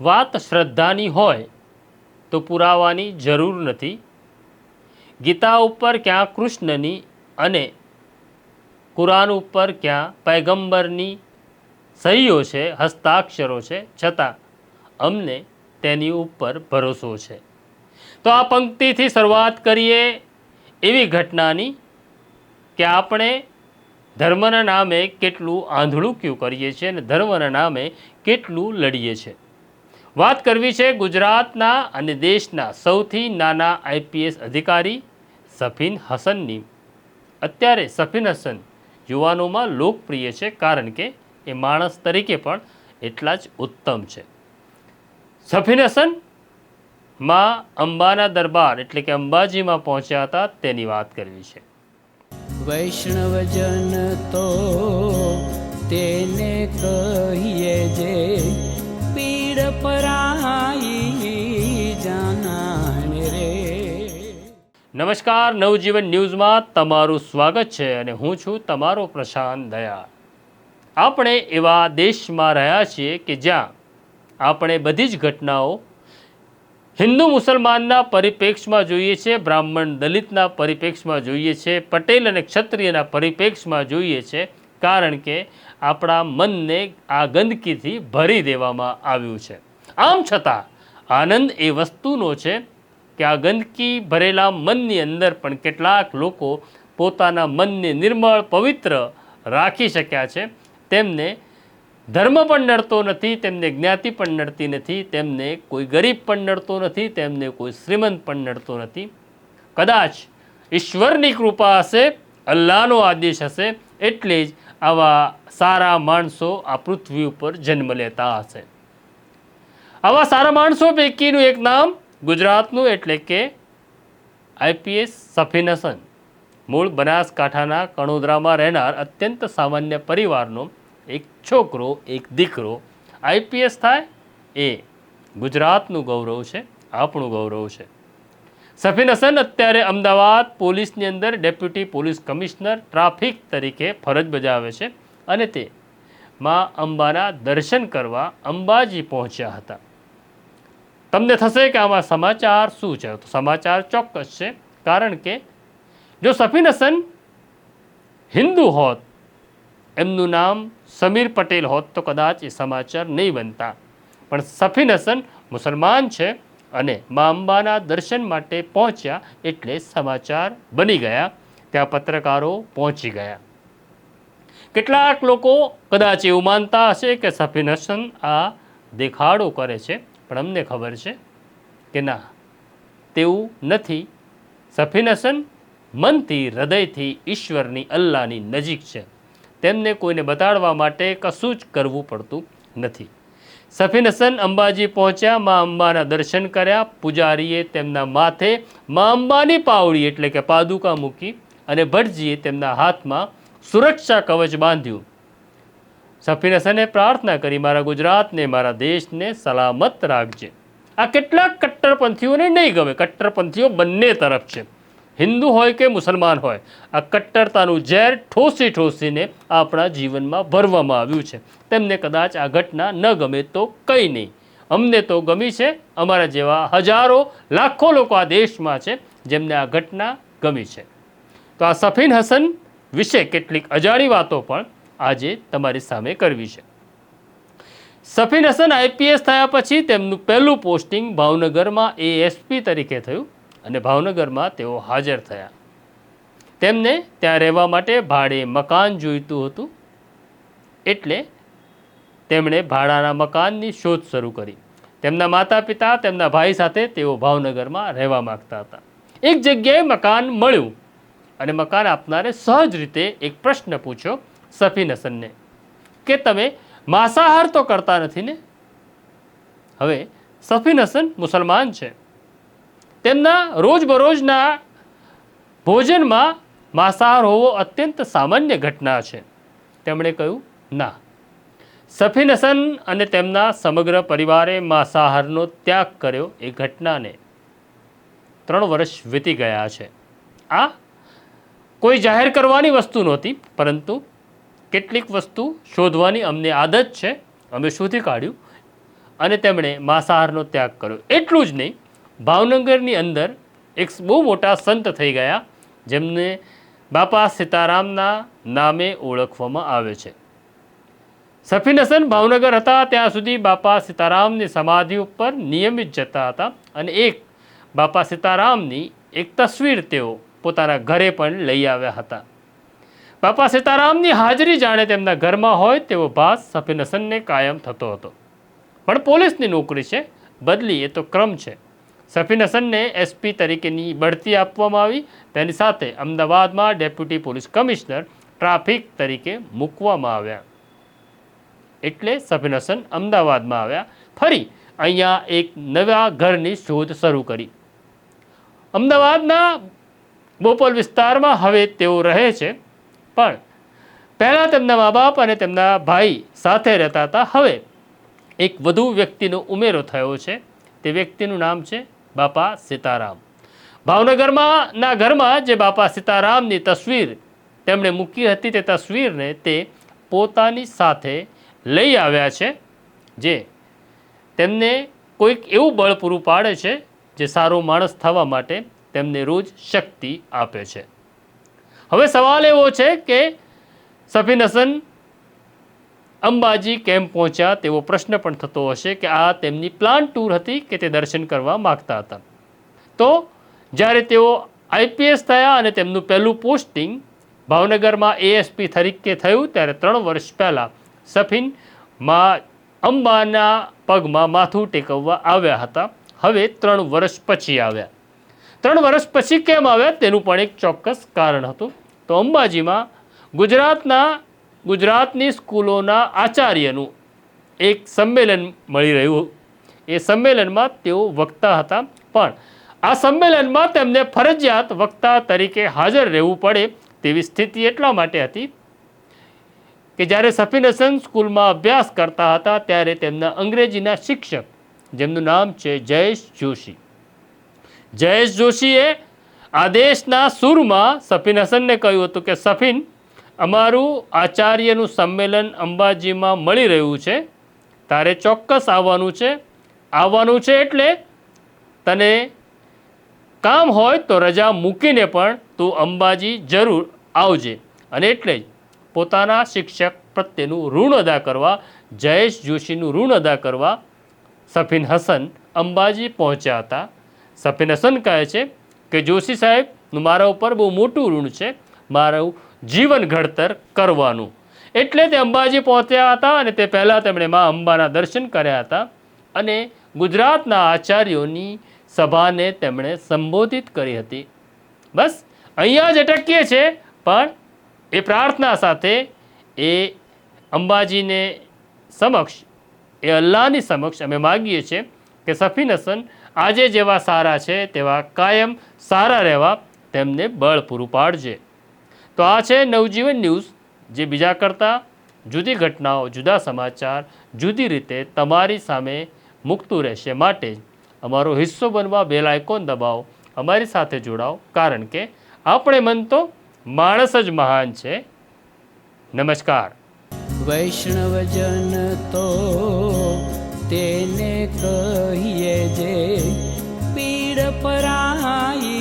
વાત શ્રદ્ધાની હોય તો પુરાવાની જરૂર નથી. ગીતા ઉપર ક્યાં કૃષ્ણની અને કુરાન ઉપર ક્યાં પૈગંબરની સહીઓ છે, હસ્તાક્ષરો છે, છતાં અમને તેની ઉપર ભરોસો છે. તો આ પંક્તિથી શરૂઆત કરીએ એવી ઘટનાની કે આપણે ધર્મના નામે કેટલું આંધળું ક્યું કરીએ છીએ અને ધર્મના નામે કેટલું લડીએ છીએ. વાત કરવી છે ગુજરાતના અને દેશના સૌથી નાના આઈપીએસ અધિકારી સફીન હસનની. અત્યારે સફીન હસન યુવાનોમાં લોકપ્રિય છે કારણ કે એ માણસ તરીકે પણ એટલા જ ઉત્તમ છે. સફીન હસનમાં અંબાના દરબાર એટલે કે અંબાજીમાં પહોંચ્યા હતા તેની વાત કરવી છે. વૈષ્ણવજન તો તેને કહીએ જે નમસ્કાર નવજીવન ન્યૂઝમાં તમારું સ્વાગત છે અને હું છું તમારો પ્રશાંત દયા. આપણે એવા દેશમાં રહ્યા છીએ કે જ્યાં આપણે બધી જ ઘટનાઓ હિન્દુ મુસલમાનના પરિપ્રેક્ષમાં જોઈએ છે, બ્રાહ્મણ દલિતના પરિપ્રેક્ષમાં જોઈએ છે, પટેલ અને ક્ષત્રિયના પરિપ્રેક્ષમાં જોઈએ છે. કારણ કે આપણા મનને આ ગંદકીથી ભરી દેવામાં આવ્યું છે. આમ છતાં, આનંદ એ વસ્તુનો છે કે આ ગંદકી ભરેલા મનની અંદર પણ કેટલાક લોકો પોતાના મનને નિર્મળ, પવિત્ર રાખી શક્યા છે. તેમને ધર્મ પણ નડતો નથી, તેમને જ્ઞાતિ પણ નડતી નથી, તેમને કોઈ ગરીબ પણ નડતો નથી, તેમને કોઈ શ્રીમંત પણ નડતો નથી. કદાચ ઈશ્વરની કૃપા હશે, અલ્લાહનો આદેશ હશે, એટલે જ આવા સારા માણસો આ પૃથ્વી ઉપર જન્મ લેતા હશે. આવા સારા માણસો પૈકીનું એક નામ ગુજરાતનું એટલે કે આઈપીએસ સફીન હસન. મૂળ બનાસકાંઠાના કણોદરામાં રહેનાર અત્યંત સામાન્ય પરિવારનો એક છોકરો, એક દીકરો આઈપીએસ થાય એ ગુજરાતનું ગૌરવ છે, આપણું ગૌરવ છે. સફીન હસન અત્યારે અમદાવાદ પોલીસની અંદર ડેપ્યુટી પોલીસ કમિશનર ટ્રાફિક તરીકે ફરજ બજાવે છે અને તે માં અંબાના દર્શન કરવા અંબાજી પહોંચ્યા હતા. તમને થશે કે આમાં સમાચાર શું છે? સમાચાર ચોક્કસ છે, કારણ કે જો સફીન હસન હિન્દુ હોત, એમનું નામ સમીર પટેલ હોત, તો કદાચ એ સમાચાર નહીં બનતા. પણ સફીન હસન મુસલમાન છે અને મા અંબાના દર્શન માટે પહોંચ્યા એટલે સમાચાર બની ગયા. ત્યાં પત્રકારો પહોંચી ગયા. કેટલાક લોકો કદાચ એવું માનતા હશે કે સફીન આ દેખાડો કરે છે, પણ અમને ખબર છે કે ના, તેવું નથી. સફીન મનથી, હૃદયથી ઈશ્વરની અલ્લાહની નજીક છે. તેમને કોઈને બતાડવા માટે કશું જ કરવું પડતું નથી. સફીન હસન અંબાજી પહોંચ્યા, મા અંબાના દર્શન કર્યા, પૂજારીએ તેમના માથે મા અંબાની પાવડી એટલે કે પાદુકા મૂકી અને ભટજીએ તેમના હાથમાં સુરક્ષા કવચ બાંધ્યું. સફીન હસને પ્રાર્થના કરી, મારા ગુજરાતને, મારા દેશને સલામત રાખજે. આ કેટલાક કટ્ટરપંથીઓને નહીં ગમે. કટ્ટરપંથીઓ બંને તરફ છે. હિન્દુ હોય કે મુસલમાન હોય, આ કટ્ટરતાનું ઝેર ઠોસી ઠોસીને આપણા જીવનમાં ભરવામાં આવ્યું છે. તેમને કદાચ આ ઘટના ન ગમે તો કંઈ નહીં. અમને તો ગમી છે, અમારા જેવા હજારો, લાખો લોકો આ દેશમાં છે જેમને આ ઘટના ગમી છે. તો આ સફીન હસન વિશે કેટલીક અજાણી વાતો પણ આજે તમારી સામે કરવી છે. સફીન હસન આઈપીએસ થયા પછી તેમનું પહેલું પોસ્ટિંગ ભાવનગરમાં એએસપી તરીકે થયું. અને ભાવનગરમાં તેઓ હાજર થયા. તેમને ત્યાં રહેવા માટે ભાડે મકાન જોઈતું હતું, એટલે તેમણે ભાડાના મકાનની શોધ શરૂ કરી. તેમના માતા પિતા તેમના ભાઈ સાથે તેઓ ભાવનગરમાં રહેવા માગતા હતા. એક જગ્યાએ મકાન મળ્યું અને મકાન આપનારે સહજ રીતે એક પ્રશ્ન પૂછ્યો સફીન હસનને કે, તમે માંસાહાર તો કરતા નથી ને? હવે સફીન હસન મુસલમાન છે. તેમના રોજબરોજના ભોજનમાં માંસાહાર હોવો અત્યંત સામાન્ય ઘટના છે. તેમણે કહ્યું, ના. સફીન હસન અને તેમના સમગ્ર પરિવારે માંસાહારનો ત્યાગ કર્યો એ ઘટનાને. ત્રણ વર્ષ વીતી ગયા છે. આ કોઈ જાહેર કરવાની વસ્તુ નહોતી, પરંતુ કેટલીક વસ્તુ શોધવાની અમને આદત છે. અમે શોધી કાઢ્યું અને તેમણે માંસાહારનો ત્યાગ કર્યો. એટલું જ નહીં ભાવનગરની અંદર એક બહુ મોટા સંત થઈ ગયા, જેમને બાપા સીતારામના નામે ઓળખવામાં આવે છે. સફીન હસન ભાવનગર હતા, ત્યાં સુધી બાપા સીતારામની સમાધિ ઉપર નિયમિત જતા હતા અને એક બાપા સીતારામની એક તસવીર તેઓ પોતાના ઘરે પણ લઈ આવ્યા હતા. બાપા સીતારામની હાજરી જાણે તેમના ઘરમાં હોય તેવો ભાસ સફીન હસનને કાયમ થતો હતો. પણ પોલીસની નોકરી છે, બદલી એ તો ક્રમ છે. સફીન હસનને એસપી તરીકેની બઢતી આપવામાં આવી. તેની સાથે અમદાવાદમાં ડેપ્યુટી પોલીસ કમિશનર ટ્રાફિક તરીકે મૂકવામાં આવ્યા. એટલે સફીન હસન અમદાવાદમાં આવ્યા. ફરી અહીંયા એક નવા ઘરની શોધ શરૂ કરી. અમદાવાદના બોપલ વિસ્તારમાં હવે તેઓ રહે છે. પણ પહેલાં તેમના મા બાપ અને તેમના ભાઈ સાથે રહેતા હતા. હવે એક વધુ વ્યક્તિનો ઉમેરો થયો છે. તે વ્યક્તિનું નામ છે બાપા સીતારામ. ભાવનગરમાં, ના ઘરમાં જે બાપા સીતારામની તસવીર તેમણે મૂકી હતી તે તસવીરને તે પોતાની સાથે લઈ આવ્યા છે, જે તેમને કોઈક એવું બળ પૂરું પાડે છે જે સારો માણસ થવા માટે તેમને રોજ શક્તિ આપે છે. હવે સવાલ એવો છે કે સફીન હસન અંબાજી કેમ પહોંચ્યા તેવો પ્રશ્ન પણ થતો હશે કે આ તેમની પ્લાન ટૂર હતી કે તે દર્શન કરવા માગતા હતા. તો જ્યારે તેઓ આઈપીએસ થયા અને તેમનું પહેલું પોસ્ટિંગ ભાવનગરમાં એએસપી તરીકે થયું, ત્યારે ત્રણ વર્ષ પહેલાં સફીનમાં અંબાના પગમાં માથું ટેકવવા આવ્યા હતા. હવે ત્રણ વર્ષ પછી આવ્યા. ત્રણ વર્ષ પછી કેમ આવ્યા તેનું પણ એક ચોક્કસ કારણ હતું. તો અંબાજીમાં ગુજરાતના ગુજરાતની સ્કૂલોના આચાર્યનું એક સંમેલન મળી રહ્યું. એ સંમેલનમાં તેઓ વક્તા હતા. પણ આ સંમેલનમાં તેમને ફરજિયાત વક્તા તરીકે હાજર રહેવું પડે તેવી સ્થિતિ એટલા માટે હતી કે જ્યારે સફીન હસન સ્કૂલમાં અભ્યાસ કરતા હતા ત્યારે તેમના અંગ્રેજીના શિક્ષક, જેમનું નામ છે જયેશ જોશી. જયેશ જોશીએ આદેશના સુરમાં સફીન હસનને કહ્યું હતું કે, સફીન અમારું આચાર્યનું સંમેલન અંબાજીમાં મળી રહ્યું છે. તારે ચોક્કસ આવવાનું છે. આવવાનું છે એટલે તને કામ હોય તો રજા મૂકીને પણ તું અંબાજી જરૂર આવજે. અને એટલે જ પોતાના શિક્ષક પ્રત્યેનું ઋણ અદા કરવા, જયેશ જોશીનું ઋણ અદા કરવા સફીન હસન અંબાજી પહોંચ્યા હતા. સફીન હસન કહે છે કે, જોશી સાહેબનું મારા ઉપર બહુ મોટું ઋણ છે. મારું જીવન ઘડતર કરવાનું. એટલે તે અંબાજી પહોંચ્યા હતા અને તે પહેલાં તેમણે મા અંબાના દર્શન કર્યા હતા અને ગુજરાતના આચાર્યોની સભાને તેમણે સંબોધિત કરી હતી. બસ, અહીંયા જ અટકીએ છે, પણ એ પ્રાર્થના સાથે એ અંબાજીને સમક્ષ, એ અલ્લાહની સમક્ષ અમે માગીએ છીએ કે સફીન હસન આજે જેવા સારા છે તેવા કાયમ સારા રહેવા તેમને બળ પૂરું પાડજે. તો આ છે નવજીવન ન્યૂઝ, જે બીજા કરતાં જુદી ઘટનાઓ, જુદા સમાચાર, જુદી રીતે તમારી સામે મૂકતું રહેશે માટે અમારો હિસ્સો બનવા બેલ આઇકોન દબાવો, અમારી સાથે જોડાઓ, કારણ કે આપણે મન તો માણસ જ મહાન છે. નમસ્કાર. વૈષ્ણવજન તો તેને કહીએ જે પીડ પરાઈ